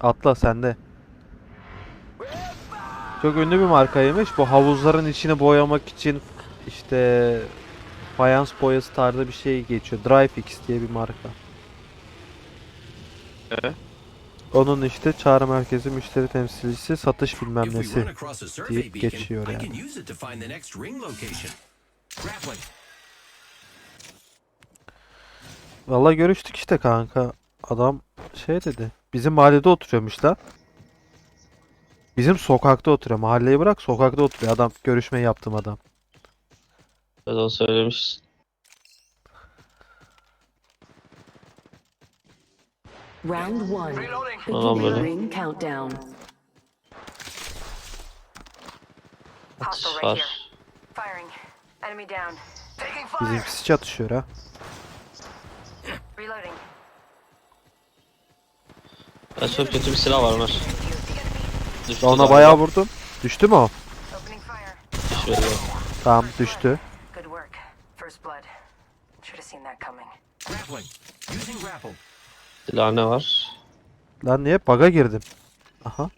Atla sende. Çok ünlü bir markaymış. Bu havuzların içini boyamak için işte fayans boyası tarzı bir şey geçiyor. DryFix diye bir marka. Evet. Onun işte çağrı merkezi müşteri temsilcisi satış bilmem nesi. deyip geçiyor yani. Valla görüştük işte kanka. Adam şey dedi. Bizim mahallede oturuyormuş lan. Bizim sokakta oturuyor. Mahalleyi bırak sokakta oturuyor adam. Görüşme yaptım adam. Evet o söylemiş. Round one. Tamam Beginning böyle. ring countdown. Atış var. Firing. Enemy down. Bizimkisi çatışıyor ha. Reloading. Ben çok kötü bir silah var Ömer. Düştü Ona galiba. bayağı vurdum. Düştü mü o? Opening fire. Düşmedi. Tamam düştü. Good work. First blood. Should have seen that coming. Grappling. Using grapple. Silah ne var? Lan niye? Baga girdim. Aha.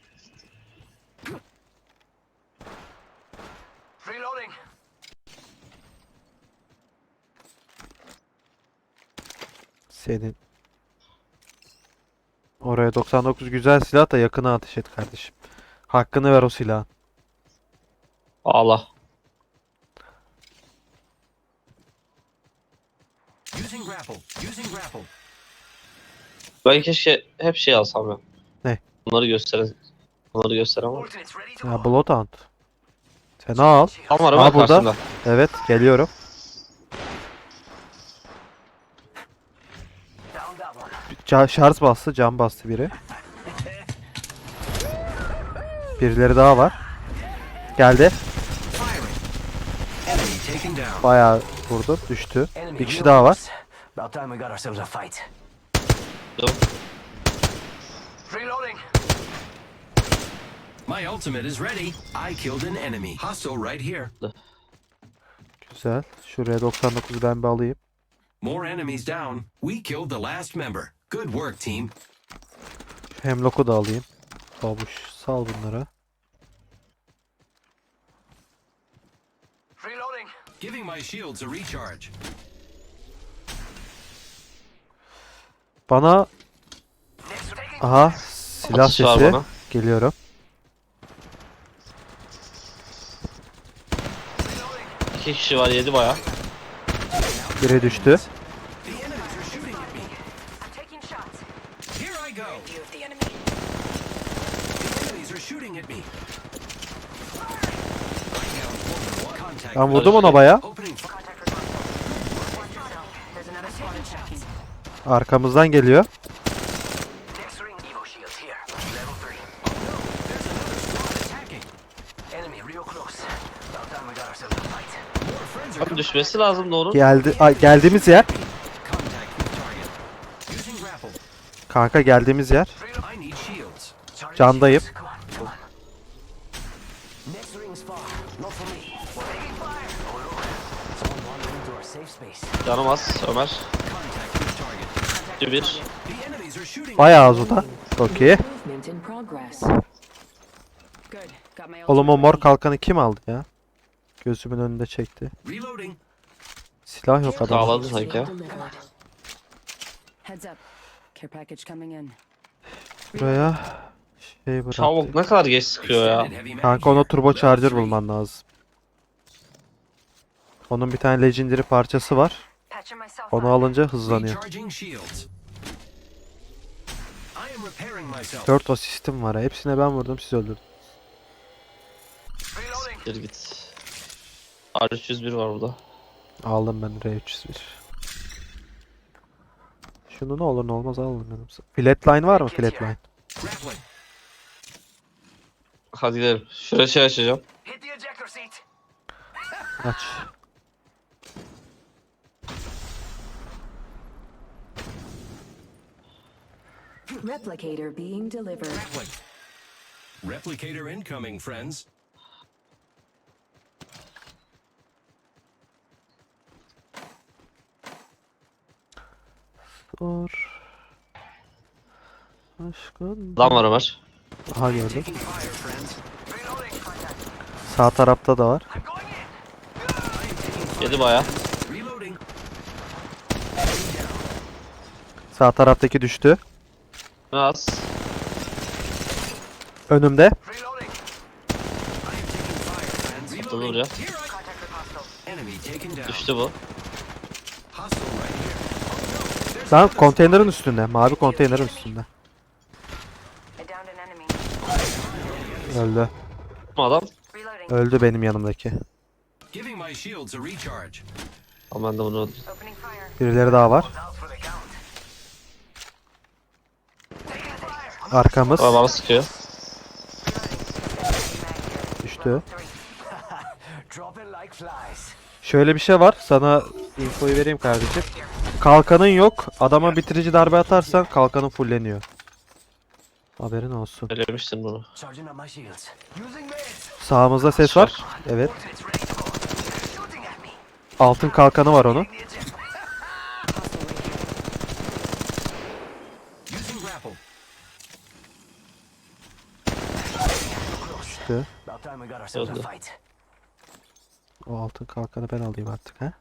Reloading. Senin. Oraya 99 güzel silah da yakına ateş et kardeşim. Hakkını ver o silahın. Allah. Using grapple. Using grapple. Ben keşke hep şey alsam ya. Ne? Bunları gösteren. Bunları ready to Ya Bloodhound. Sen al. Tam var Aa, burada. karşımda. Evet geliyorum. Down that one. Ca- şarj bastı, cam bastı biri. Birileri daha var. Geldi. Bayağı vurdu, düştü. Bir kişi daha var. My ultimate is ready. I killed an enemy. Hostile right here. Güzel. Şuraya 99 ben bir alayım. More enemies down. We killed the last member. Good work, team. Şu hemlock'u da alayım. Babuş sal bunları. Reloading. Giving my shields a recharge. Bana aha silah Atış var sesi bana. geliyorum. İki kişi var yedi baya. Biri düştü. The enemies are shooting at me. I'm taking shots. Here I go. View of the enemy. The enemies are shooting at me. Contact. Ben vurdum ona baya. Opening fire. There's another squad. Arkamızdan geliyor. Next ring, Evo shields here. Level 3. There's another squad attacking. Enemy real close. About time we got ourselves a fight. More friends are Abi düşmesi lazım doğru. Geldi Ay, geldiğimiz yer. İnto our safe space. Canım az Ömer. Contact with target. Düştü bir. The enemies are shooting. Bayağı az o da. Çok iyi. Oğlum o mor kalkanı kim aldı ya? Gözümün önünde çekti. Silah yok adam. Sağladı sanki ya. Care package coming in. Buraya şey bıraktı. Çabuk ne kadar geç sıkıyor ya. Kanka ona turbo charger bulman lazım. Onun bir tane legendary parçası var. Onu alınca hızlanıyor. Recharging shields. I am repairing myself. 4 asistim var. Hepsine ben vurdum siz öldürdünüz. Bir git. R301 var burada. Aldım ben R301. Şunu ne olur ne olmaz aldım benim. Flatline var mı flatline? Hadi gidelim. Şuraya şey açacağım. Aç. Replicator being delivered. Replicator incoming, friends. Dur. Aşkın. Adam var Ömer. Aha gördüm. Sağ tarafta da var. Yedi baya. Sağ taraftaki düştü. Az. Önümde. Taken down. Düştü bu. Hostile right here. There's Lan konteynerin üstünde. Mavi konteynerin üstünde. Öldü. Adam. Öldü benim yanımdaki. Ama ben de fire. Birileri daha var. Arkamız bana sıkıyor. düştü. Şöyle bir şey var. Sana infoyu vereyim kardeşim. Kalkanın yok. Adama bitirici darbe atarsan kalkanın fulleniyor. Haberin olsun. Söylemiştin bunu. Sağımızda ses var. Evet. Altın kalkanı var onun. Fight. O altın kalkanı ben alayım artık ha.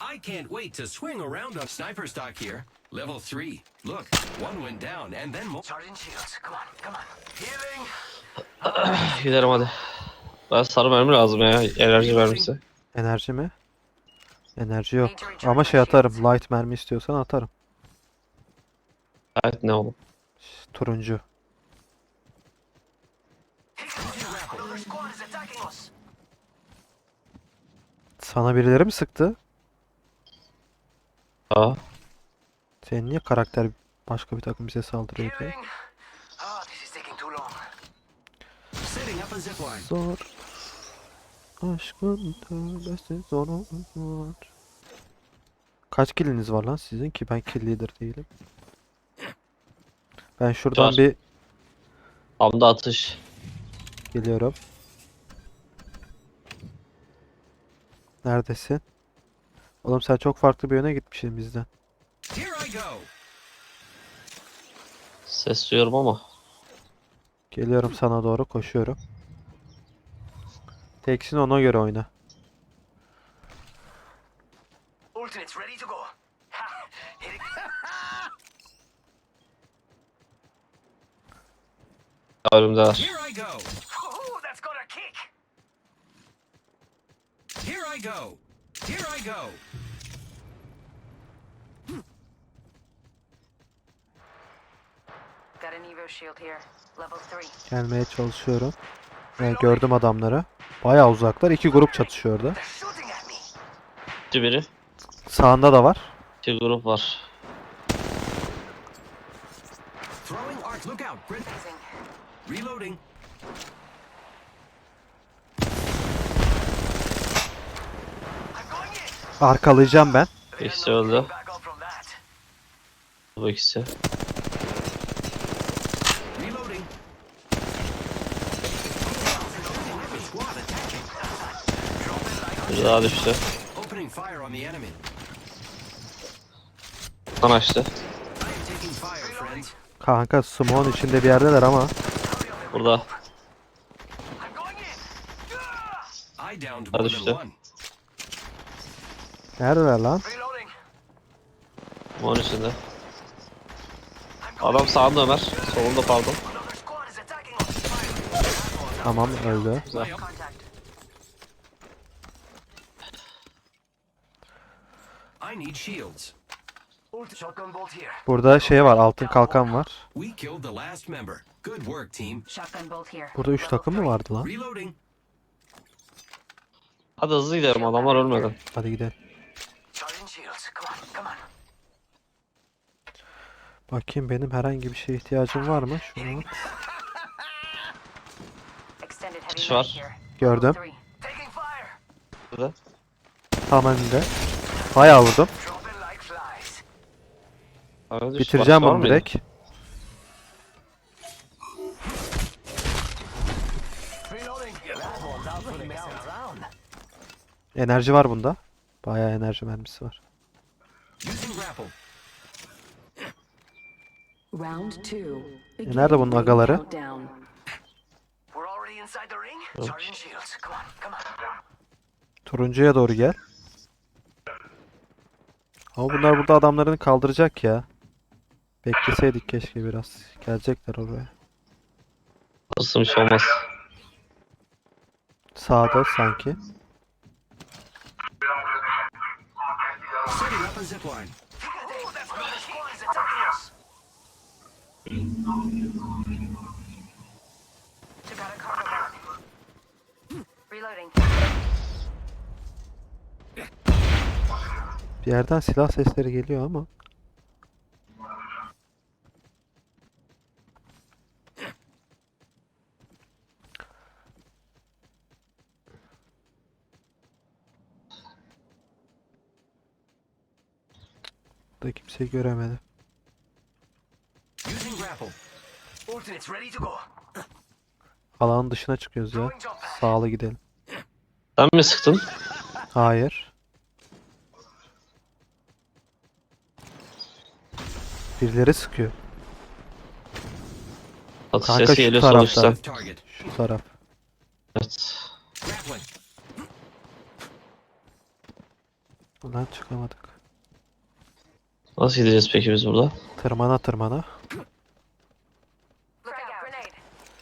I can't wait to swing around on sniper stock here. Level 3. Look, one went down and then more. Charging shields. Come on, come on. Healing. Gidelim hadi. Ben sarı mermi lazım ya. Enerji mermisi. Enerji mi? Enerji yok. Ama şey atarım. Light mermi istiyorsan atarım. Evet ne oğlum. Turuncu. Sana birileri mi sıktı? Aa. Senin niye karakter başka bir takım bize saldırıyor diye? Zor. Aşkın tövbesi zor olur. Kaç kiliniz var lan sizin ki ben kill leader değilim. Ben şuradan Var. bir Hamda atış. geliyorum. Neredesin? Oğlum sen çok farklı bir yöne gitmişsin bizden. Ses duyuyorum ama. Geliyorum sana doğru koşuyorum. Teksin ona göre oyna. Ultimate's ready to go. Ha, hitting. Önümdeler. Here I go. Here I go. Here I go. Got an Evo shield here. Level 3. Gelmeye çalışıyorum. Ve gördüm adamları. Bayağı uzaklar. İki grup çatışıyor orada. Biri. Sağında da var. İki grup var. Arkalayacağım ben. İkisi öldü. Bu ikisi. Biri daha düştü. Kan açtı. Kanka smoke'un içinde bir yerdeler ama. Burada. I'm going in. I downed Hadi more işte. than one. Neredeler lan? Reloading. Onun içinde. Adam sağında Ömer. Solunda pardon. Tamam öldü. Güzel. Contact. I need shields. Ulti shotgun bolt here. Burada şey var altın kalkan var. We killed the last member. Good work, team. Shotgun bolt here. Burada 3 takım mı vardı lan? Reloading. Hadi hızlı gidelim adamlar ölmeden. Hadi gidelim. Charging shields. Come on, come on. Bakayım benim herhangi bir şeye ihtiyacım var mı? Şunu Atış var. gördüm. Burada. Tam önünde. Bayağı vurdum. Düş- Bitireceğim başka var bunu mıydı? direkt. Enerji var bunda. Bayağı enerji mermisi var. Using grapple. Round two. E, nerede bunun agaları? Turuncuya doğru gel. Ama bunlar burada adamlarını kaldıracak ya. Bekleseydik keşke biraz. Gelecekler oraya. Nasıl bir şey olmaz. Sağda sanki. Setting up a zip line. Oh, that's another squad is attacking us. Took out a cargo bot. Reloading. Bir yerden silah sesleri geliyor ama. Da kimseyi göremedi. Using grapple. Alternates ready to go. Alanın dışına çıkıyoruz ya. Sağlı gidelim. Sen mi sıktın? Hayır. Birileri sıkıyor. Atış Kanka sesi şu geliyor tarafta. Şu taraf. Evet. Ulan çıkamadık. Nasıl gideceğiz peki biz burada? Tırmana tırmana.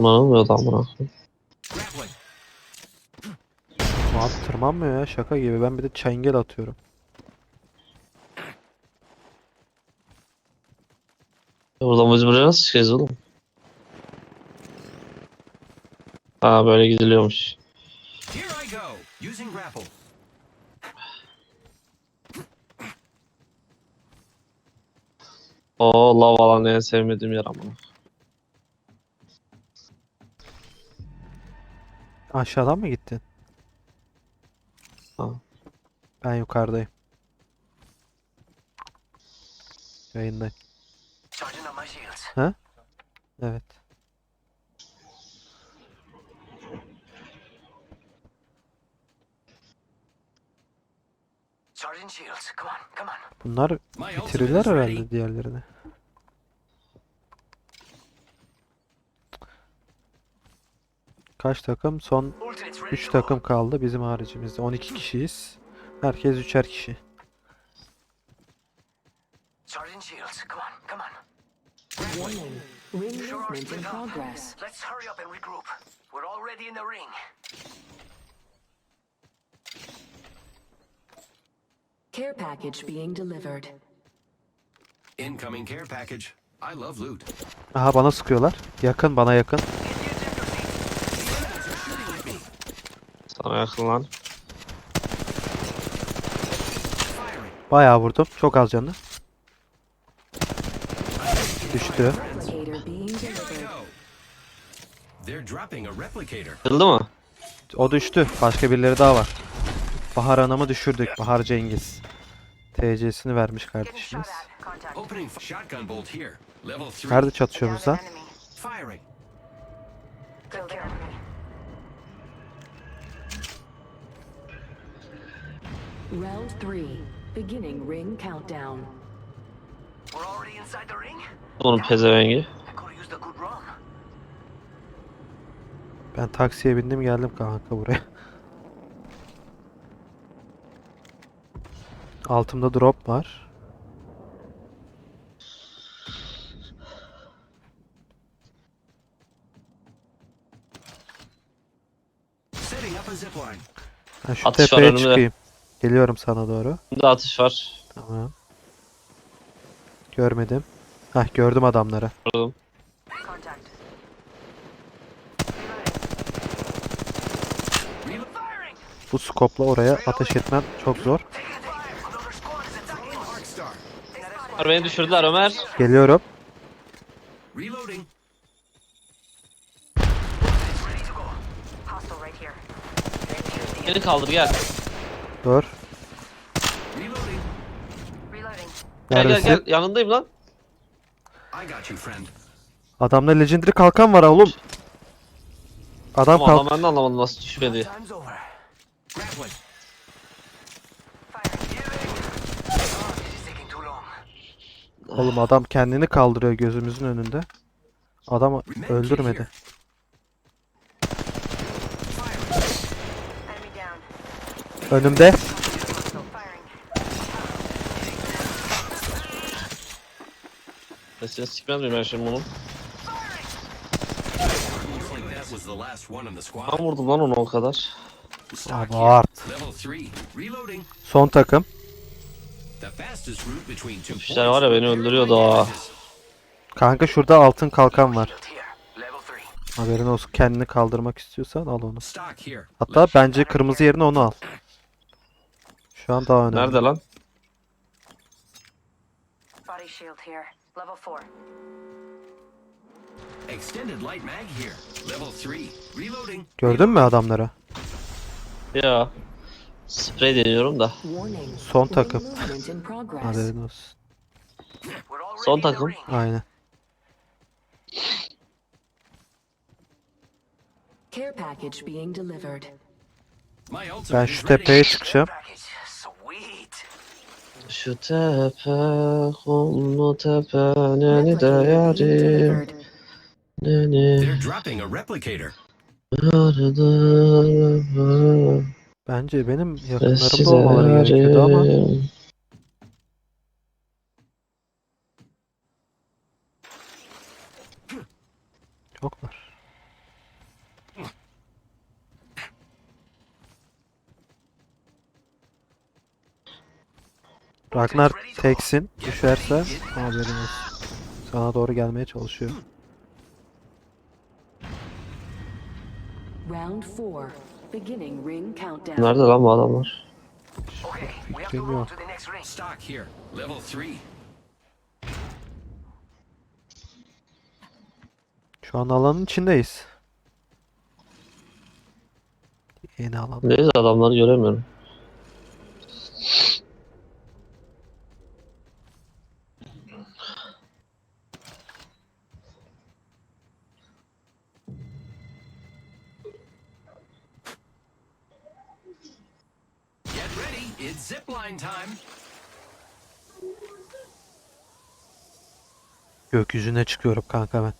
Kullanılmıyor da amına. Abi tırmanmıyor ya şaka gibi. Ben bir de çengel atıyorum. Buradan biz buraya nasıl çıkacağız oğlum? Ha böyle gidiliyormuş. Here I go. Using grapple. Oo lav alan en sevmediğim yer ama. Aşağıdan mı gittin? Ha. Ben yukarıdayım. Yayındayım. Shields. Evet. Charging shields. Come on, come on. Bunlar bitirirler herhalde diğerlerini. Kaç takım? Son Alternates ready 3 to go. takım kaldı bizim haricimizde. 12 kişiyiz. Herkes 3'er kişi. Charging shields. Come on, come on. Warning. Ring Sure are movement in split up. progress. Let's hurry up and regroup. We're already in the ring. Care package being delivered. Incoming care package. I love loot. Aha bana sıkıyorlar. Yakın bana yakın. Sana yakın lan. Bayağı vurdum. Çok az canı. Düştü. Kırıldı mı? O düştü. Başka birileri daha var. Bahar Hanım'ı düşürdük. Bahar Cengiz. TC'sini vermiş kardeşimiz. at. Contact. Opening f- shotgun bolt here. Level 3. Nerede çatışıyorsunuz Down lan? an enemy. Firing. Good kill. Round three. Beginning ring countdown. We're already inside the ring? Onun pezevengi. I could use the good run. Ben taksiye bindim geldim kanka buraya. Altımda drop var. Setting up a zip line. Ben şu Atış var tepeye önümde. çıkayım. Geliyorum sana doğru. Bunda atış var. Tamam. Görmedim. Hah gördüm adamları. Firing! Bu skopla oraya ateş etmem çok zor. Beni düşürdüler Ömer. Geliyorum. Beni kaldır gel. Dur. Gel gel Neredesin? gel yanındayım lan. Adamda legendary kalkan var ha oğlum. Adam Ama kalk. adam ben de anlamadım nasıl düşmedi. Oğlum adam kendini kaldırıyor gözümüzün önünde. Adam öldürmedi. Enemy down. Önümde. Firing. Sesini sikmez miyim ben şimdi squad. Ben vurdum lan onu o kadar. Abart. Level 3. Reloading. Son takım. İşler var ya beni öldürüyordu ha. Kanka şurada altın kalkan var. Shield here. Level 3. Haberin olsun. Kendini kaldırmak istiyorsan al onu. Hatta bence kırmızı yerine onu al. Şu an daha önemli. Nerede lan? Body shield here. Level 4. Extended light mag here. Level 3. Reloading. Gördün mü adamları? Ya. Sprey deniyorum da. Warning. Son takım. Haberin olsun. Son takım. Aynen. Care package being delivered. My ultimate Ben is şu ready. tepeye çıkacağım. Şu tepe, kumlu tepe, neni de yarim, neni They're dropping a replicator. yardım, Bence benim yakınlarımda olmaları gerekiyordu ama yarim. yoklar. Ragnar teksin. Düşerse haberin olsun. Sana doğru gelmeye çalışıyor. Round 4. Beginning ring countdown. Nerede lan bu adamlar? Fikrim yok. Stock here. Level 3. Şu an alanın içindeyiz. Yeni alan. Neyiz adamları göremiyorum. It's zipline time. Gökyüzüne çıkıyorum kanka ben.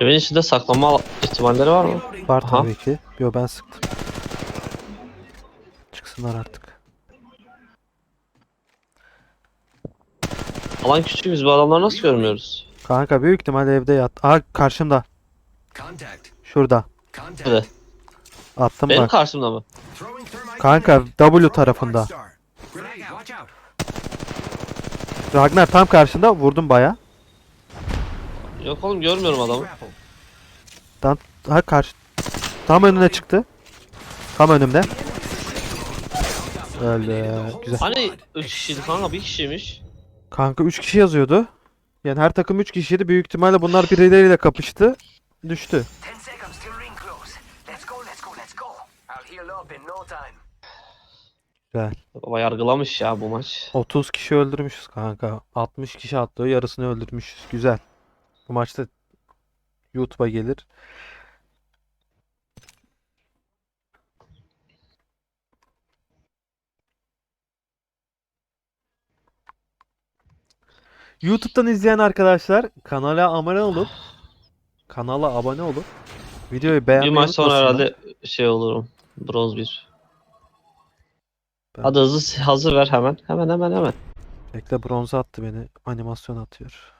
Evin içinde saklanma ihtimalleri var mı? Var Aha. tabii ki. Yo ben sıktım. Çıksınlar artık. Alan küçük biz bu adamları nasıl görmüyoruz? Kanka büyük ihtimal evde yat. Aa karşımda. Contact. Şurada. Hadi. Attım Benim bak. karşımda mı? Kanka. W tarafında. Ragnar tam karşında vurdum baya. Yok oğlum görmüyorum adamı. Tam ha karşı tam önüne çıktı. Tam önümde. Öldü. Güzel. Hani 3 kişiydi kanka bir kişiymiş. Kanka 3 kişi yazıyordu. Yani her takım 3 kişiydi. Büyük ihtimalle bunlar birileriyle kapıştı. Düştü. 10 seconds till ring close. Let's go, let's go, let's go. I'll heal up in no time. Güzel. Baba yargılamış ya bu maç. 30 kişi öldürmüşüz kanka. 60 kişi attığı yarısını öldürmüşüz. Güzel. Bu maçta YouTube'a gelir. YouTube'dan izleyen arkadaşlar kanala abone olup kanala abone olup videoyu Bir beğenmeyi maç sonra unutmasınlar. herhalde şey olurum. Bronz 1. Ben- Hadi hızlı hazır ver hemen. Hemen hemen hemen. Bekle bronza attı beni. Animasyon atıyor.